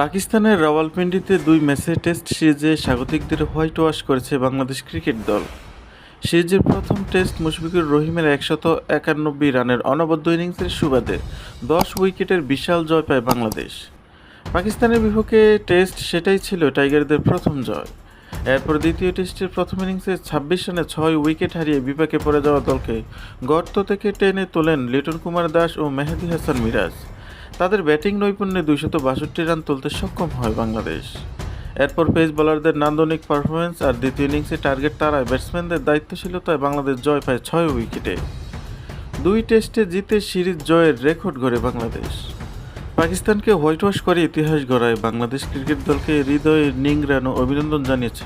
পাকিস্তানের রাওয়ালপিন্ডিতে দুই ম্যাচে টেস্ট সিরিজে স্বাগতিকদের হোয়াইট ওয়াশ করেছে বাংলাদেশ ক্রিকেট দল। সিরিজের প্রথম টেস্ট মুশফিকুর রহিমের একশত একানব্বই রানের অনবদ্য ইনিংসের সুবাদে দশ উইকেটের বিশাল জয় পায় বাংলাদেশ। পাকিস্তানের বিপক্ষে টেস্ট সেটাই ছিল টাইগারদের প্রথম জয়। এরপর দ্বিতীয় টেস্টের প্রথম ইনিংসে ছাব্বিশ রানে ছয় উইকেট হারিয়ে বিপাকে পড়ে যাওয়া দলকে গর্ত থেকে টেনে তোলেন লিটন কুমার দাস ও মেহেদি হাসান মিরাজ। তাদের ব্যাটিং নৈপুণ্যে দুইশত বাষট্টি রান তুলতে সক্ষম হয় বাংলাদেশ। এরপর পেস বোলারদের নান্দনিক পারফরমেন্স আর দ্বিতীয় ইনিংসে টার্গেট তারায় ব্যাটসম্যানদের দায়িত্বশীলতায় বাংলাদেশ জয় পায় ছয় উইকেটে। দুই টেস্টে জিতে সিরিজ জয়ের রেকর্ড গড়ে বাংলাদেশ। পাকিস্তানকে হোয়াইট ওয়াশ করে ইতিহাস গড়ায় বাংলাদেশ ক্রিকেট দলকে হৃদয়ে নিংরানো অভিনন্দন জানিয়েছে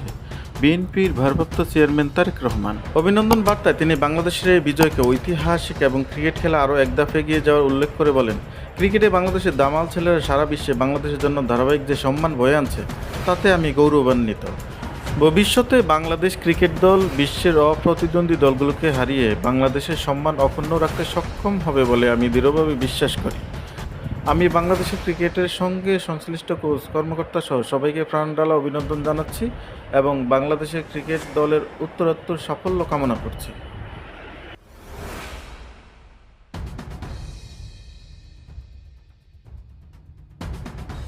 বিএনপির ভারপ্রাপ্ত চেয়ারম্যান তারেক রহমান। অভিনন্দন বার্তায় তিনি বাংলাদেশের এই বিজয়কে ঐতিহাসিক এবং ক্রিকেট খেলা আরও এক ধাপ এগিয়ে যাওয়ার উল্লেখ করে বলেন, ক্রিকেটে বাংলাদেশের দামাল ছেলেরা সারা বিশ্বে বাংলাদেশের জন্য ধারাবাহিক যে সম্মান বয়ে আনছে, তাতে আমি গৌরবান্বিত। ভবিষ্যতে বাংলাদেশ ক্রিকেট দল বিশ্বের অপ্রতিদ্বন্দ্বী দলগুলোকে হারিয়ে বাংলাদেশের সম্মান অক্ষুণ্ণ রাখতে সক্ষম হবে বলে আমি দৃঢ়ভাবে বিশ্বাস করি। আমি বাংলাদেশের ক্রিকেটের সঙ্গে সংশ্লিষ্ট কোচ, কর্মকর্তা সহ সবাইকে প্রাণডালা অভিনন্দন জানাচ্ছি এবং বাংলাদেশের ক্রিকেট দলের উত্তরোত্তর সাফল্য কামনা করছি।